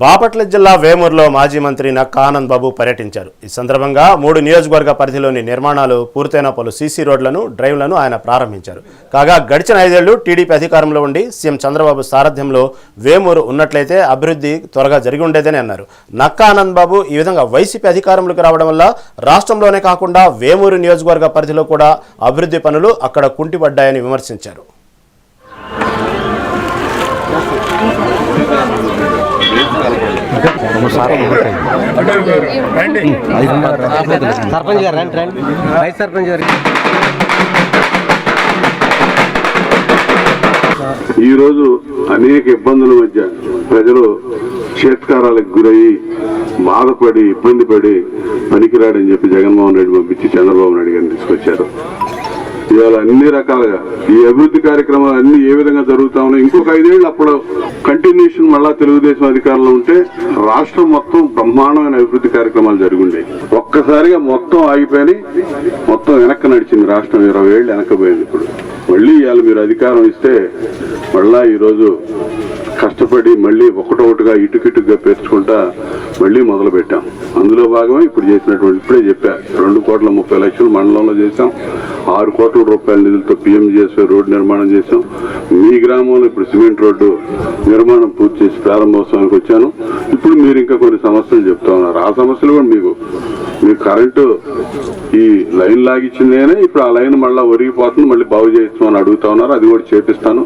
బాపట్ల జిల్లా వేమూరులో మాజీ మంత్రి నక్కా ఆనంద్ బాబు పర్యటించారు. ఈ సందర్భంగా మూడు నియోజకవర్గ పరిధిలోని నిర్మాణాలు పూర్తయిన పలు సీసీ రోడ్లను డ్రైవ్లను ఆయన ప్రారంభించారు. కాగా గడిచిన ఐదేళ్ళు టీడీపీ అధికారంలో ఉండి సీఎం చంద్రబాబు సారథ్యంలో వేమూరు ఉన్నట్లయితే అభివృద్ధి త్వరగా జరిగి ఉండేదని అన్నారు. నక్కా ఆనంద్ బాబు ఈ విధంగా వైసీపీ అధికారంలోకి రావడం వల్ల రాష్ట్రంలోనే కాకుండా వేమూరు నియోజకవర్గ పరిధిలో కూడా అభివృద్ధి పనులు అక్కడ కుంటిపడ్డాయని విమర్శించారు. సర్పంచ్ గారు రండి రండి. వైస్ సర్పంచ్ గారు. ఈ రోజు అనేక ఇబ్బందుల మధ్య ప్రజలు చేత్కారాలకు గురయ్యి బాధపడి ఇబ్బంది పడి పనికిరాడని చెప్పి జగన్మోహన్ రెడ్డి పంపించి చంద్రబాబు నాయుడు గారిని తీసుకొచ్చారు. ఇవాళ అన్ని రకాలుగా ఈ అభివృద్ధి కార్యక్రమాలు అన్ని ఏ విధంగా జరుగుతా ఉన్నాయి ఇంకొక ఐదేళ్ళు అప్పుడు కంటిన్యూషన్ మళ్ళా తెలుగుదేశం అధికారంలో ఉంటే రాష్ట్రం మొత్తం బ్రహ్మాండమైన అభివృద్ధి కార్యక్రమాలు జరుగుండే ఒక్కసారిగా మొత్తం ఆగిపోయి మొత్తం వెనక్కి నడిచింది రాష్ట్రం. ఇరవై ఏళ్ళు వెనక్కిపోయింది ఇప్పుడు. మళ్ళీ ఇవాళ మీరు అధికారం ఇస్తే మళ్ళా ఈరోజు కష్టపడి మళ్ళీ ఒకటొకటిగా ఇటుకిటుగా పేర్చుకుంటా మళ్ళీ మొదలు పెట్టాం అందులో భాగమే ఇప్పుడు చేసినటువంటి ఇప్పుడే చెప్పా రెండు కోట్ల ముప్పై లక్షలు మండలంలో చేశాం. ఆరు కోట్ల రూపాయల నిధులతో పిఎంజిఎస్వై రోడ్డు నిర్మాణం చేశాం. మీ గ్రామంలో ఇప్పుడు సిమెంట్ రోడ్డు నిర్మాణం పూర్తి చేసి ప్రారంభోత్సవానికి వచ్చాను. ఇప్పుడు మీరు ఇంకా కొన్ని సమస్యలు చెప్తా ఉన్నారు. ఆ సమస్యలు కూడా మీకు మీ కరెంటు ఈ లైన్ లాగిచ్చిందేనే ఇప్పుడు ఆ లైన్ మళ్ళీ ఒరిగిపోతుంది మళ్ళీ బాగు చేయిస్తామని అడుగుతా ఉన్నారు. అది కూడా చేపిస్తాను.